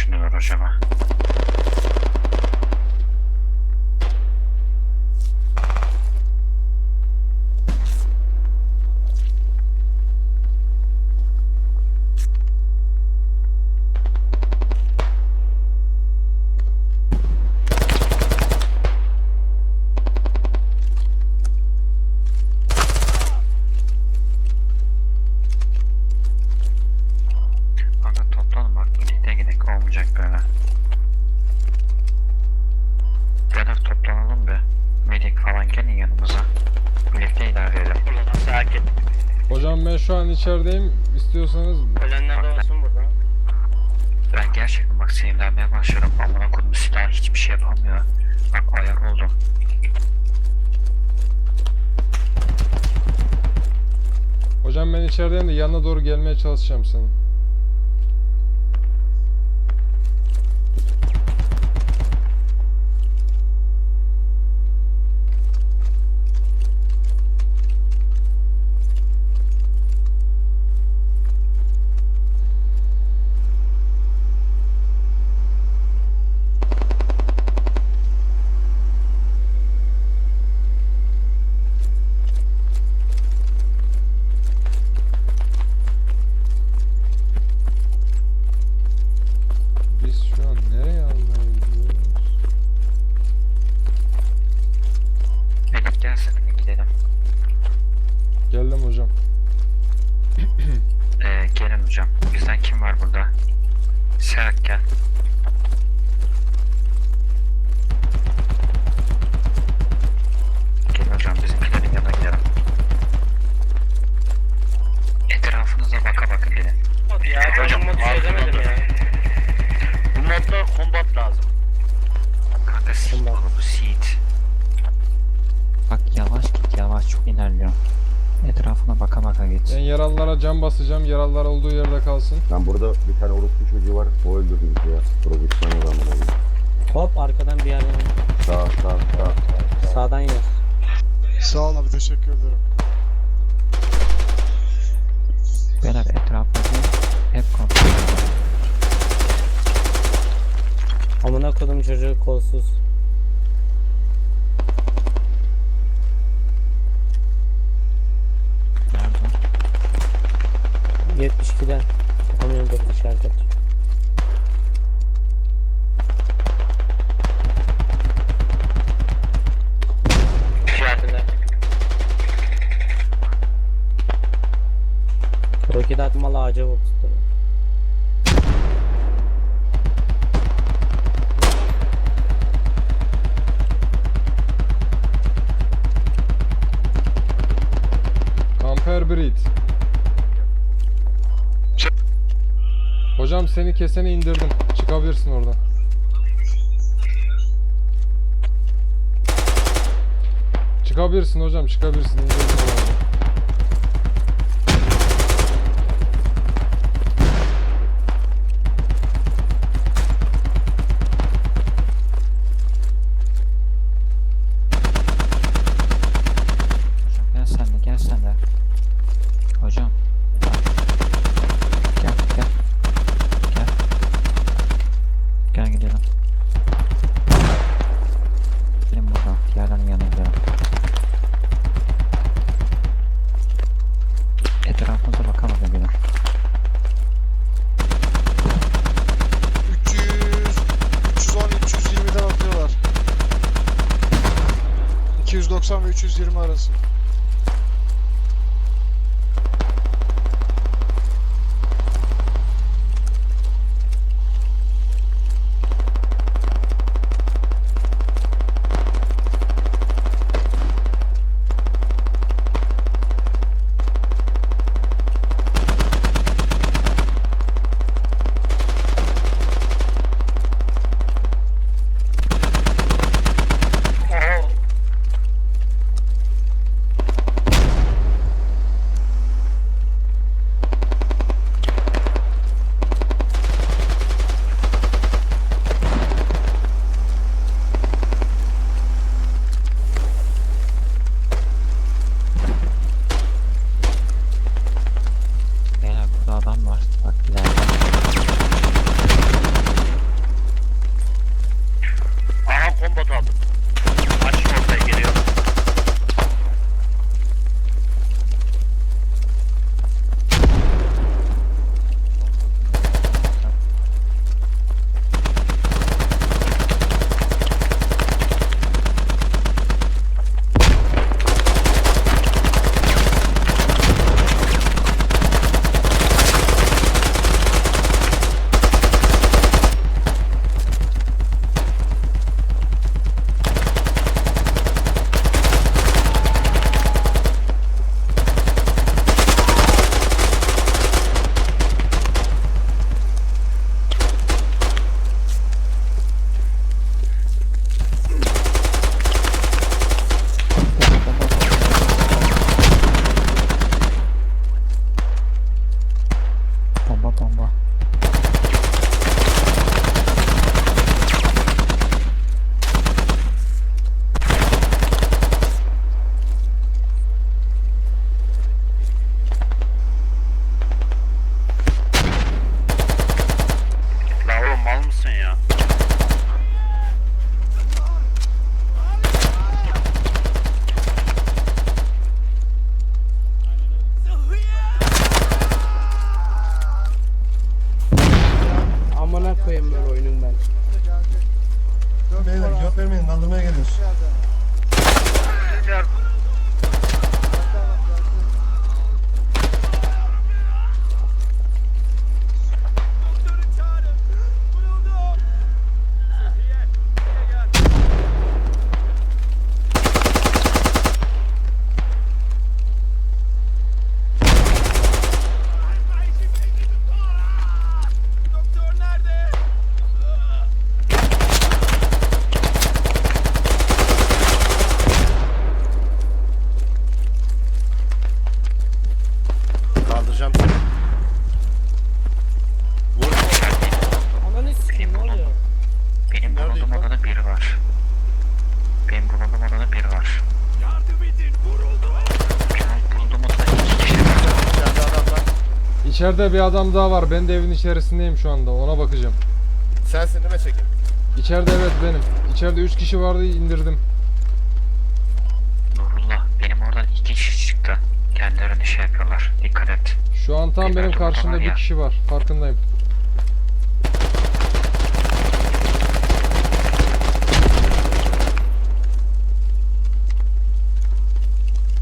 głośno roziewa. İçerideyim. İstiyorsanız Ölenler de olsun burada. Ben gerçekten bak sinirlenmeye başlıyorum. Amına koydum silah hiçbir şey yapamıyor. Bak ayak oldu. hocam ben içerideyim de yanına doğru gelmeye çalışacağım senin. Biz şu an nereye öldürdü bizi ya. Profesyonel adam bunu. Hop arkadan bir yerden Sağ sağ sağ. sağdan yer. Sağ ol abi teşekkür ederim. Beyler etrafınızı hep kontrol. Amına kodum çocuğu kolsuz. Nerede? 72'den. Kamyon dört işaret Roket atmalı ağaca vurdu. Kamper Breed. Hocam seni keseni indirdim. Çıkabilirsin oradan. Çıkabilirsin hocam çıkabilirsin indirdim oradan. Hocam gel sen de gel sen de. Hocam. Gel gel. Gel. Gel gidelim. Gelin buradan. Diğerlerinin yanına gidelim. Etrafınıza bakalım gelin. 300, 310, 320'den atıyorlar. 290 ve 320 arası. İçeride bir adam daha var. Ben de evin içerisindeyim şu anda. Ona bakacağım. Sensin değil mi çekin? İçeride evet benim. İçeride 3 kişi vardı indirdim. Nurullah, benim oradan iki kişi çıktı. Kendilerini şey yapıyorlar. Dikkat et. Şu an tam benim Dikkatli karşımda bir ya. kişi var. Farkındayım.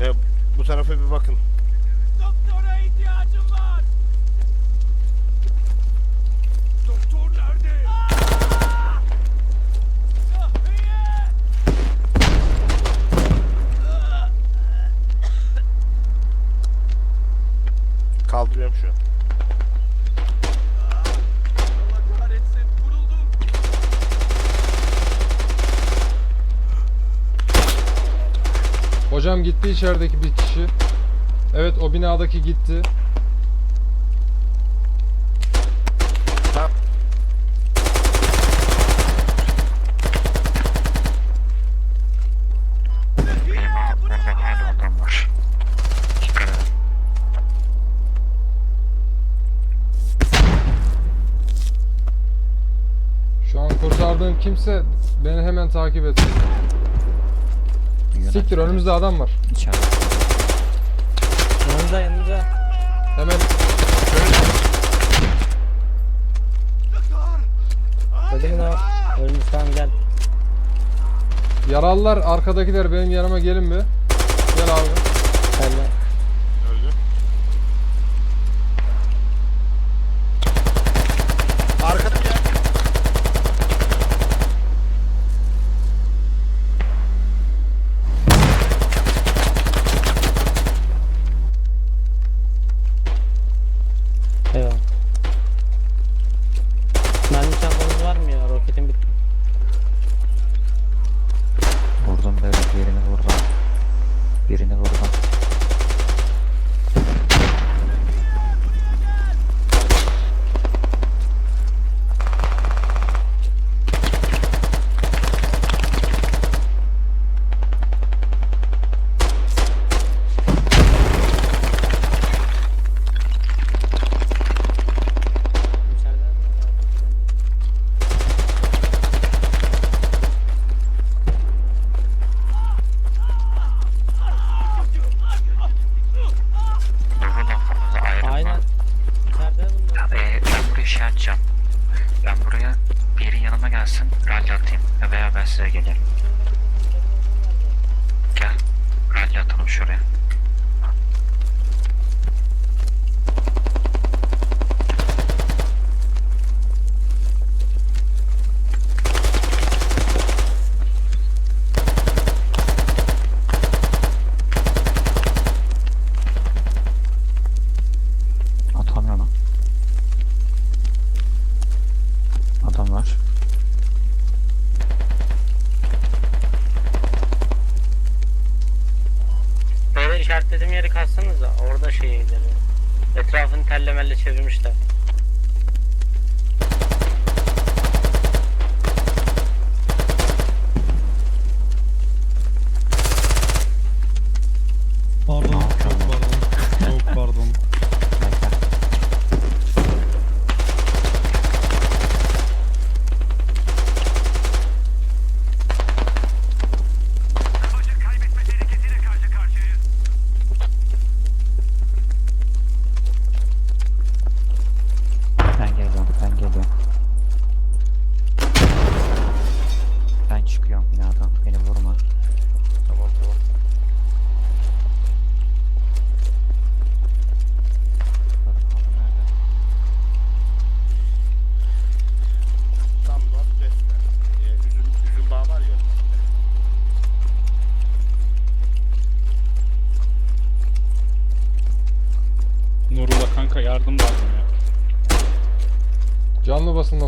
E, bu tarafa bir bakın. Doktora ihtiyacım var. Doktor nerede? Safiye! Kaldırıyorum şu an. Allah kahretsin. Vuruldum. Hocam gitti içerideki bir kişi. Evet o binadaki gitti. Şu an kurtardığım kimse beni hemen takip etsin. Siktir önümüzde adam var. İçeride. Yanınıza yanınıza. Hemen mü lan? Ölmüş tamam gel. yaralılar arkadakiler benim yanıma gelin bir. Gel abi. Gel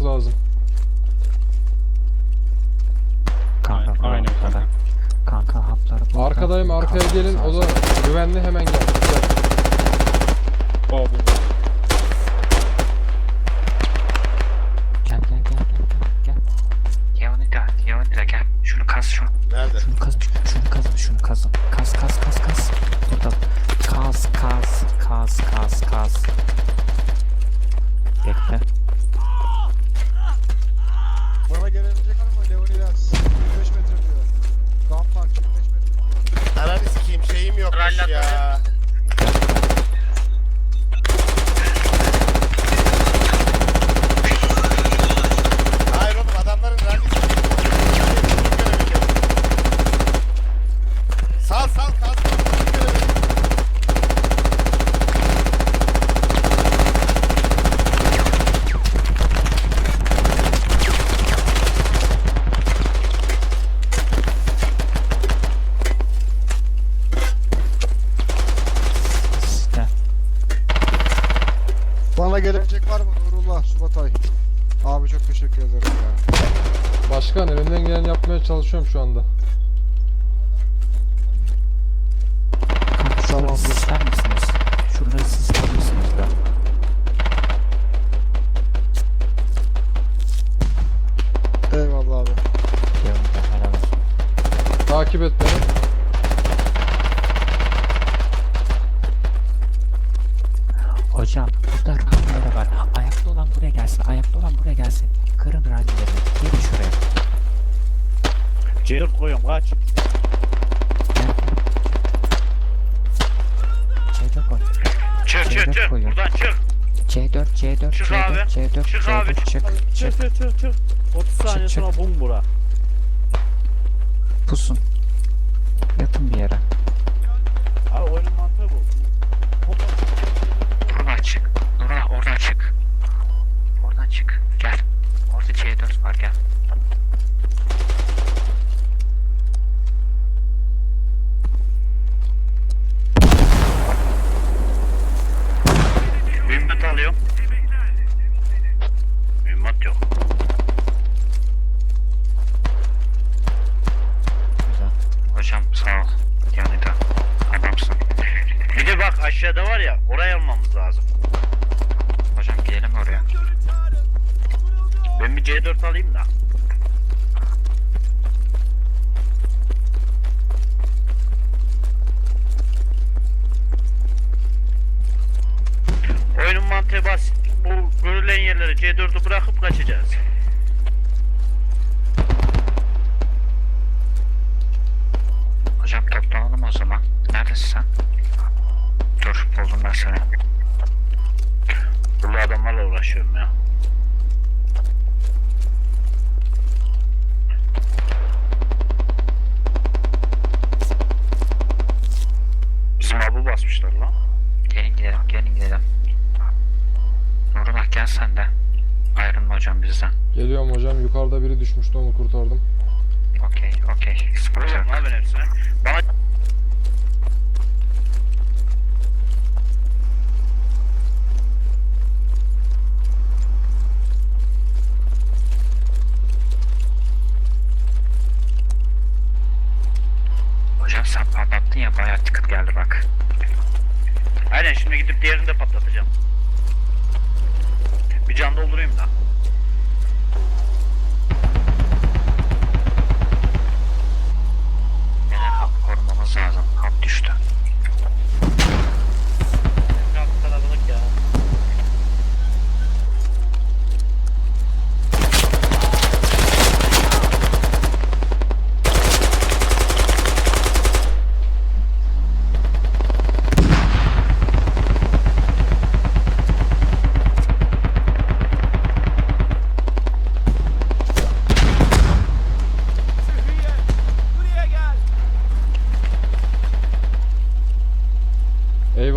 Basılması lazım. Kanka Aynen ortada. kanka. Kanka hapları burada. Arkadayım arkaya Kanka, gelin. O da güvenli hemen gel. Gel. Baba. Sal sal. Gel. Bana gelebilecek var mı Nurullah Subatay? Abi çok teşekkür ederim ya. Başkan elimden geleni yapmaya çalışıyorum şu anda. Gelsin. Kırın rallilerini. Gelin şuraya. C4 koyuyorum kaç. Gel. C4 koy. Çık çık C4 çık. koyuyor. Buradan çık. C4, C4, Çık C4, abi. C4, Çık C4, abi. çık, çık, Çık çık çık çık. 30 saniye çık. sonra bum bura. pusun. Yatın bir yere. Zaman. Neredesin sen? Dur buldum ben seni. Burada adamlarla uğraşıyorum ya. Bizim abi basmışlar lan. Gelin gidelim, gelin gidelim. Nurullah gel sen de. Ayrılma hocam bizden. Geliyorum hocam. Yukarıda biri düşmüştü onu kurtardım. Okey, okey. Sıkıntı yok. Vuruyorum lan ben hepsine. Bana Hocam sen ya bayağı tıkıt geldi bak. Aynen şimdi gidip diğerini de patlatacağım. Bir can doldurayım da. Beni hap korumamız lazım. Hap düştü.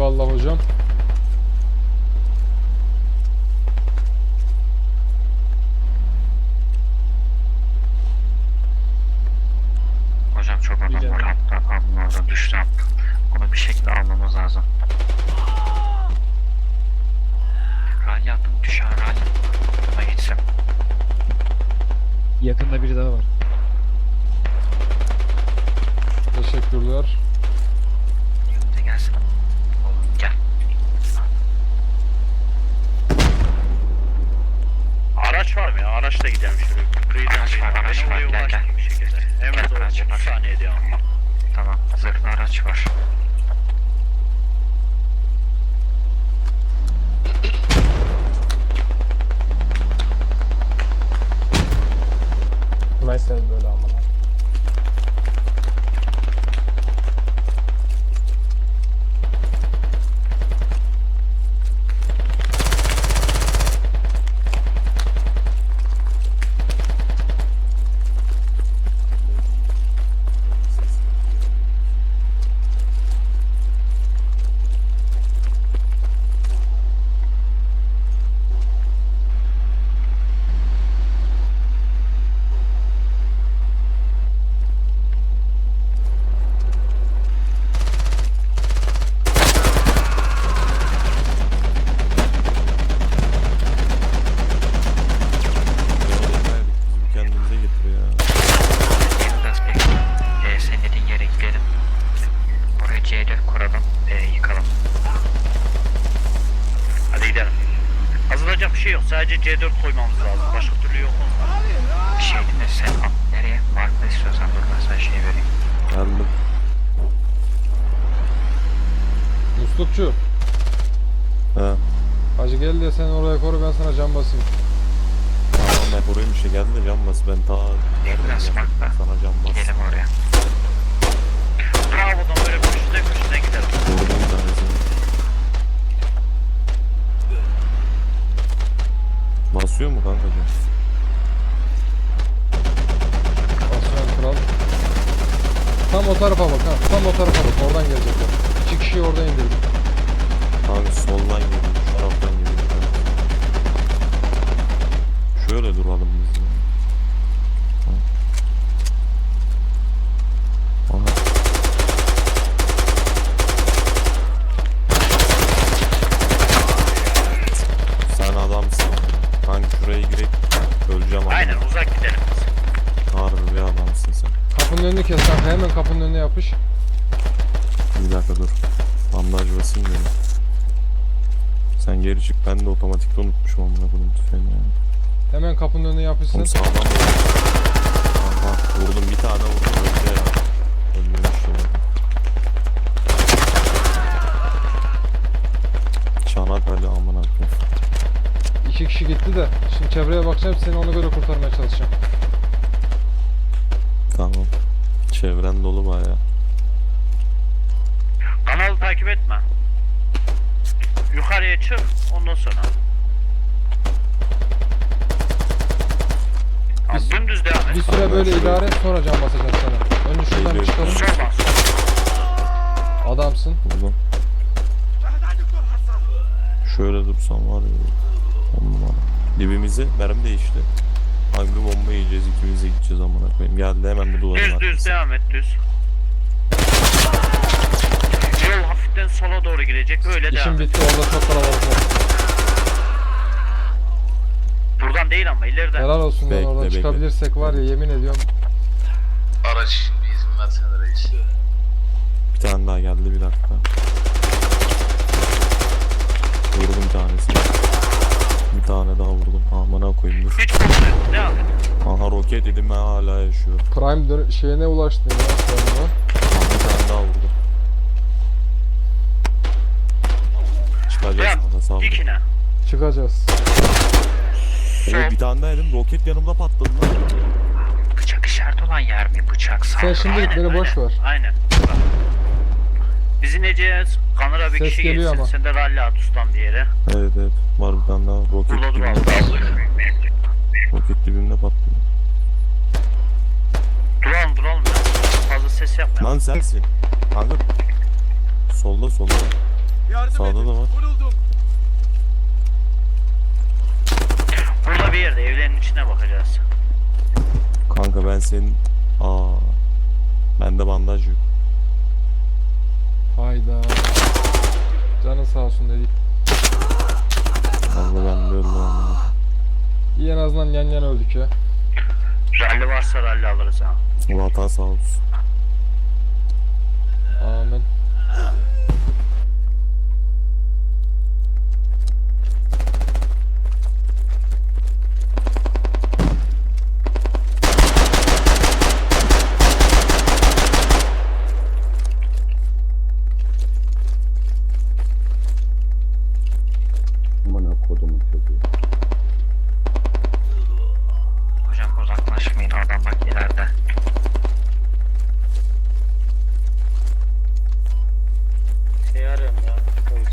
Eyvallah hocam. Hocam çok adam Gidelim. var hatta kalmadı düştü hatta. Onu bir şekilde almamız lazım. Rally attım düşen rally. Buna gitsem. Yakında biri daha var. Teşekkürler. Araç var mı ya? Araçla gidelim şöyle. Kıyıdan Araç var, araç var, gel, gel. Hemen Gel, doğru araç 30 var. saniye diyor ama. Tamam. Zırhlı araç var. Mesela böyle amına. Bizi kendimize getir ya. Biraz bekle. Ee, senin dediğin yere gidelim. Oraya C4 kuralım. Ee, yıkalım. Hadi gidelim. Hazırlayacak bir şey yok. Sadece C4 koymamız lazım. Başka türlü yok onlar. Bir şey değil mi? Sen al. Nereye? Markla istiyorsan dur ben sana şey vereyim. Geldim. Muslukçu. He. Hacı gel de sen oraya koru ben sana cam basayım. Tamam ben bir şey geldi de cam bas. Ben ta nereden Biraz Cam? Basıyorum kral. Tam o tarafa bak ha. Tam o tarafa bak. Oradan gelecekler. İki kişiyi orada indirdim. Kanka soldan geliyor. Şu taraftan geliyor. Şöyle duralım biz ya. Ha. Aha. Sen adamsın. Kanka şuraya girek. Öleceğim ama. Aynen uzak gidelim. Harbi bir adamsın sen. Kapının önünü kes kanka. Hemen kapının önüne yapış. Bir dakika dur. Basayım benim. Sen geri çık. Ben de otomatikte unutmuşum amına koyayım tüfeğini ya. Hemen kapının önüne yapışsın. Oğlum sağlam vurdum. Aha vurdum bir tane vurdum öldü ya. Ölmemiş ya. Çanakkale amına koyayım. İki kişi gitti de. Şimdi çevreye bakacağım. Seni ona göre kurtarmaya çalışacağım. Tamam. Çevren dolu baya. Kanalı takip etme. Yukarıya çık ondan sonra. Tamam, Bir- dümdüz devam et. Bir süre böyle idare et sonra cam basacağım sana. Önce şuradan bir çıkalım. Soldan sol. Adamsın. Buradan. Şöyle dursam var ya. On numara. Dibimize mermi değişti. Hangi bomba yiyeceğiz ikimiz de gideceğiz amına koyayım. Geldi hemen bir duvarın Düz düz arkası. devam et düz. Hafiften sola doğru girecek öyle devam İşim bitti. Orada çok kalabalık var. Buradan değil ama ileriden. Helal olsun lan Bekle, oradan bekle. çıkabilirsek var ya yemin ediyorum. Araç bir izin versene reis. Bir tane daha geldi bir dakika. Vurdum bir tanesini. Bir tane daha vurdum. Amına koyayım dur. Hiç korkma devam et. Aha roket yedim ben hala yaşıyorum. Prime dön- şeyine ulaştın ya. sonunda. Çıkacağız Devam. sana sağ ol. Dikine. Çıkacağız. Oo, bir tane daha yedim roket yanımda patladı lan. Bıçak işareti olan yer mi? Bıçak sağ. Sen şimdi Aynen, beni boş aynen, ver. Aynen. Bak. Biz ineceğiz. Kanara bir Ses kişi geliyor geçsin. ama. Sen de rally at ustam bir yere. Evet evet var bir tane daha roket Burada dibimde patlıyor. Roket dibimde patlıyor. Duralım duralım ya. Fazla ses yapma. Lan sensin. Kanka. Solda solda. Yardım Sağda edin. da var. Vuruldum. Burada bir yerde evlerin içine bakacağız. Kanka ben senin... Aa. Bende bandaj yok. Hayda. Canın sağ olsun dedik. Vallahi ben de öldüm. İyi en azından yan yana öldük ya. Rally varsa rally alırız ha. Vatan sağ olsun. Amin.